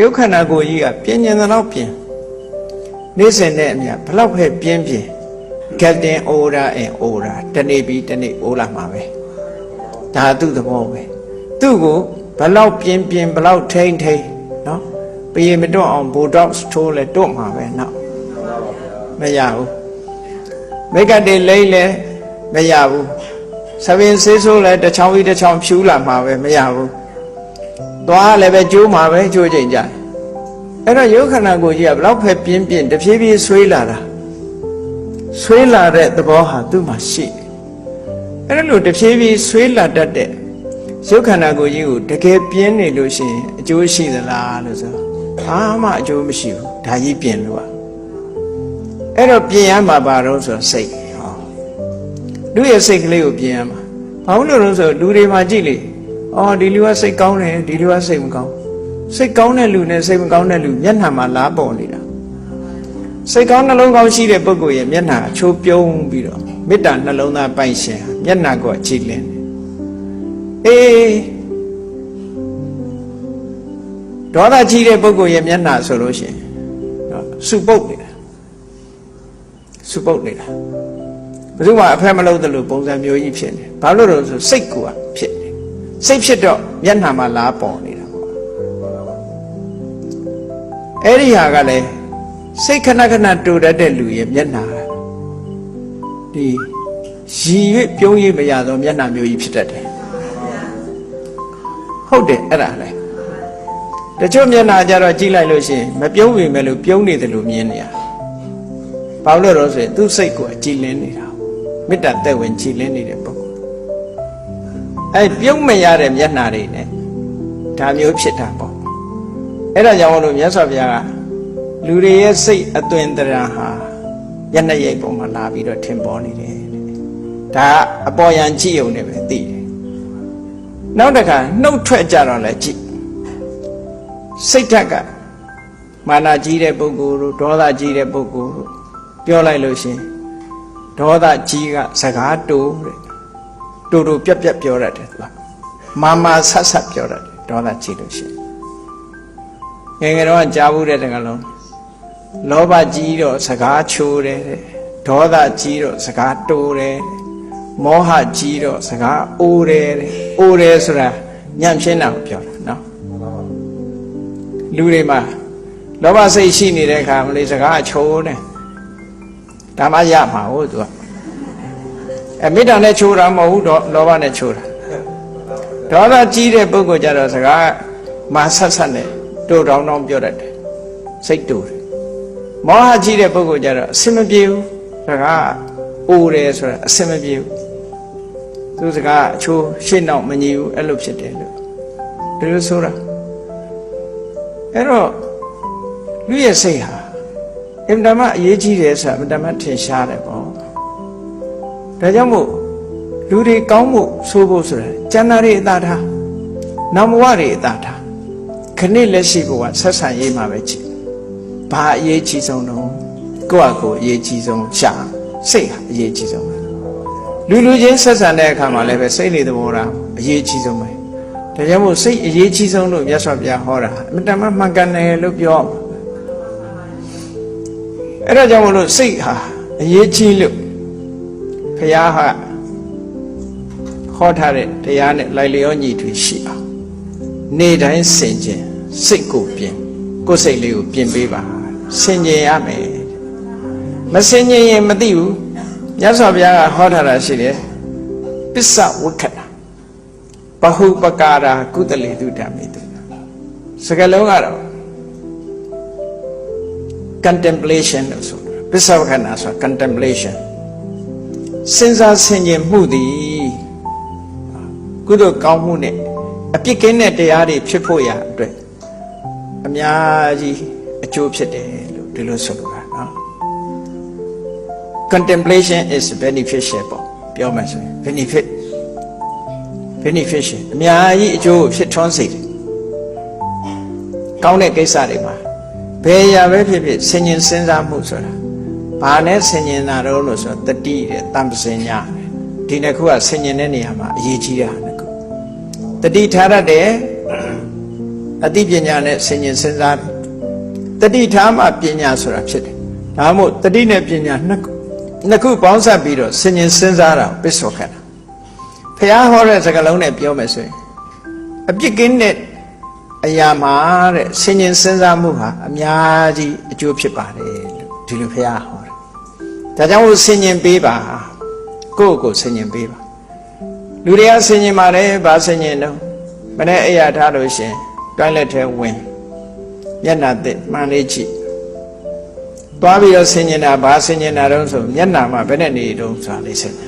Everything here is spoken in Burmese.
ရုပ်ခန္ဓာကိုယ်ကြီးကပြင်းကျင်သလောက်ပြင်းနေ့စဉ်နဲ့အမျှဘလောက်ပဲပြင်းပြင်း getting older and older တနေ့ပြီးတနေ့အိုးလာမှာပဲဒါသူ့သဘောပဲသူ့ကိုဘလောက်ပြင်းပြင်းဘလောက်ထိမ့်ထိမ့်နော်ပြေမတွန့်အောင် botox ထိုးလဲတွန့်မှာပဲနော်မရဘူးမိတ်ကတည်းလိမ့်လဲမရဘူးသပင်ဆေးဆိုးလဲတစ်ချောင်းပြီးတစ်ချောင်းဖြူလာမှာပဲမရဘူး သွားလည်းပဲကျိုးမှာပဲကျိုးချိန်ကြအဲ့တော့ယုတ်ခန္ဓာကိုယ်ကြီးကဘလောက်ပဲပြင်းပြင်းတဖြည်းဖြည်းဆွေးလာတာဆွေးလာတဲ့သဘောဟာသူ့မှာရှိတယ်အဲ့ဒါလို့တဖြည်းဖြည်းဆွေးလာတတ်တဲ့ယုတ်ခန္ဓာကိုယ်ကြီးကိုတကယ်ပြင်းနေလို့ရှိရင်အကျိုးရှိသလားလို့ဆိုဘာမှအကျိုးမရှိဘူးဒါကြီးပြင်လို့อ่ะအဲ့တော့ပြင်ရမှာပါတော့ဆိုစိတ်ဟောလူရဲ့စိတ်ကလေးကိုပြင်ရမှာဘာလို့လဲဆိုလူတွေမှာကြည့်လေ အော်ဒီလူကစိတ်ကောင်းတယ်ဒီလူကစိတ်မကောင်းစိတ်ကောင်းတဲ့လူနဲ့စိတ်မကောင်းတဲ့လူမျက်နှာမှာလားပေါ်နေတာစိတ်ကောင်းနှလုံးကောင်းရှိတဲ့ပုဂ္ဂိုလ်ရဲ့မျက်နှာအချိုးပြုံးပြီးတော့မေတ္တာနှလုံးသားပိုင်ရှင်ဟာမျက်နှာကိုကြည်လင်းတယ်အေးဒေါသကြီးတဲ့ပုဂ္ဂိုလ်ရဲ့မျက်နှာဆိုလို့ရှိရင်နော်စုပုတ်နေတာစုပုတ်နေတာဘယ်သူမှအဖက်မလုပ်သလိုပုံစံမျိုးကြီးဖြစ်နေဘာလို့လဲဆိုစိတ်ကူကဖြစ်နေ စိတ်ဖြစ်တော့မျက်နှာမှာလားပေါ်နေတာပေါ့အဲ့ဒီဟာကလည်းစိတ်ခဏခဏတူတတ်တဲ့လူရဲ့မျက်နှာဒီရည်ရွပြုံးရည်မရသောမျက်နှာမျိုးကြီးဖြစ်တတ်တယ်ဟုတ်တယ်အဲ့ဒါလေတချို့မျက်နှာကြတော့ကြည့်လိုက်လို့ရှိရင်မပြုံးပေမဲ့လို့ပြုံးနေတယ်လို့မြင်နေရဘာလို့လဲဆိုရင်သူ့စိတ်ကိုအကြည်လင်းနေတာမေတ္တာသက်ဝင်ကြည်လင်းနေတဲ့ပုဂ္ဂိုလ် အဲ့ပြုံးမရတဲ့မျက်နှာတွေ ਨੇ ဒါမျိုးဖြစ်တာပေါ့အဲ့ဒါကြောင့်မလို့မြတ်စွာဘုရားကလူတွေရဲ့စိတ်အသွင်တရာဟာယနေ့ရိပ်ပုံမှာလာပြီးတော့ထင်ပေါ်နေတယ်တဲ့ဒါကအပေါ်ယံကြည့်ုံနဲ့ပဲသိတယ်နောက်တစ်ခါနှုတ်ထွက်ကြတော့လည်းကြည့်စိတ်ဓာတ်ကမာနကြီးတဲ့ပုဂ္ဂိုလ်တို့ဒေါသကြီးတဲ့ပုဂ္ဂိုလ်တို့ပြောလိုက်လို့ရှိရင်ဒေါသကြီးကစကားတူတဲ့ တူတူပြက်ပြက်ပြောရတယ်သူကမာမာဆတ်ဆတ်ပြောရတယ်ဒေါသကြီးလို့ရှိရင်ငယ်ငယ်တော့ကြားဘူးတဲ့တကလုံးလောဘကြီးတော့စကားချိုးတယ်တဲ့ဒေါသကြီးတော့စကားတိုးတယ်မောဟကြီးတော့စကားအိုးတယ်တဲ့အိုးတယ်ဆိုတာညံ့ဖြစ်တာကိုပြောတာနော်လူတွေမှာလောဘစိတ်ရှိနေတဲ့အခါမလေးစကားချိုးတယ်ဒါမှရမှာဟုတ်သူက အဲမေတ္တာနဲ့ချိုးတာမဟုတ်ဘူးတော့လောဘနဲ့ချိုးတာဒေါသကြီးတဲ့ပုဂ္ဂိုလ်ကြတော့စကားမာဆက်ဆက်နဲ့တို့တောင်းတောင်းပြောတတ်တယ်စိတ်တူတယ်မောဟကြီးတဲ့ပုဂ္ဂိုလ်ကြတော့အစင်မပြေဘူးစကားအိုတယ်ဆိုတာအစင်မပြေဘူးသူစကားအချိုးရှင်းတော့မညီဘူးအဲ့လိုဖြစ်တယ်လို့ဒီလိုဆိုတာအဲ့တော့လူရဲ့စိတ်ဟာအင်တမအရေးကြီးတယ်ဆိုတာအင်တမထင်ရှားတယ်ပေါ့ ဒါကြောင့်မို့လူတွေကောင်းမှုဆိုးဖို့ဆိုတယ်ကျန်တာတွေအသာထားနောက်ဘဝတွေအသာထားခဏလက်ရှိဘဝဆက်ဆံရေးမှာပဲကြည့်ဘာအရေးကြီးဆုံးတော့ကိုယ့်အကိုအရေးကြီးဆုံးရှာစိတ်ဟာအရေးကြီးဆုံးပဲလူလူချင်းဆက်ဆံတဲ့အခါမှာလည်းပဲစိတ်နေသဘောထားအရေးကြီးဆုံးပဲဒါကြောင့်မို့စိတ်အရေးကြီးဆုံးလို့မြတ်စွာဘုရားဟောတာအမတန်မှမှန်ကန်တယ်လို့ပြောအဲ့ဒါကြောင့်မလို့စိတ်ဟာအရေးကြီးလို့ ဘုရားဟာဟောထားတဲ့တရားနဲ့လိုက်လျောညီထွေရှိအောင်နေတိုင်းဆင်ခြင်စိတ်ကိုပြင်ကိုယ်စိတ်လေးကိုပြင်ပေးပါဆင်ခြင်ရမယ်မဆင်ခြင်ရင်မသိဘူးမြတ်စွာဘုရားကဟောထားတာရှိတယ်ပစ္စဝုခတာဘဟုပကာရာကုသလေတုဓမ္မိတုစကလုံးကတော့ contemplation လို့ဆိုတာပစ္စဝုခနာဆိုတာ contemplation စဉ်းစားဆင်ခြင်မှုသည်ကုသိုလ်ကောင်းမှုနဲ့အပြစ်ကင်းတဲ့တရားတွေဖြစ်ဖို့ရအတွက်အများကြီးအကျိုးဖြစ်တယ်လို့ဒီလိုဆိုလိုတာနော် contemplation is beneficial ပေါ့ပြောမှဆိုရင် benefit beneficial အများကြီးအကျိုးဖြစ်ထွန်းစေတယ်ကောင်းတဲ့ကိစ္စတွေမှာဘယ်ရာပဲဖြစ်ဖြစ်ဆင်ញင်စဉ်းစားမှုဆိုတာ ဘာနဲ့ဆင်ញင်တာတော့လို့ဆိုတော့တတိတဲ့တမ္ပစင်ညာဒီနှစ်ခုကဆင်ញင်တဲ့နေရာမှာအရေးကြီးတာနှစ်ခုတတိထားရတဲ့ အသိပညာနဲ့ဆင်ញင်စဉ်းစားတယ်တတိထားမှပညာဆိုတာဖြစ်တယ်ဒါမှမဟုတ်တတိနဲ့ပညာနှစ်ခုနှစ်ခုပေါင်းစပ်ပြီးတော့ဆင်ញင်စဉ်းစားတာကိုပစ္စောခတ်တာဖះဟောတဲ့စကားလုံးနဲ့ပြောမယ်ဆိုရင်အပြစ်ကင်းတဲ့အရာမှာတဲ့ဆင်ញင်စဉ်းစားမှုဟာအများကြီးအကျိုးဖြစ်ပါတယ်လို့ဒီလိုဖះဟောတယ် ဒါကြောင့်မို့ဆင်ញင်ပေးပါကိုယ့်ကိုယ်ဆင်ញင်ပေးပါလူတွေကဆင်ញင်ပါတယ်ဗာဆင်ញင်တော့မနေ့အရာထားလို့ရှရင်တွိုင်းလက်ထဲဝင်မျက်နှာသစ်မှန်လေးကြည့်သွားပြီးတော့ဆင်ញင်တာဗာဆင်ញင်တာတော့ဆိုမျက်နှာမှာဘယ်နဲ့နေတုံးဆိုတာလေးဆင်ញင် ်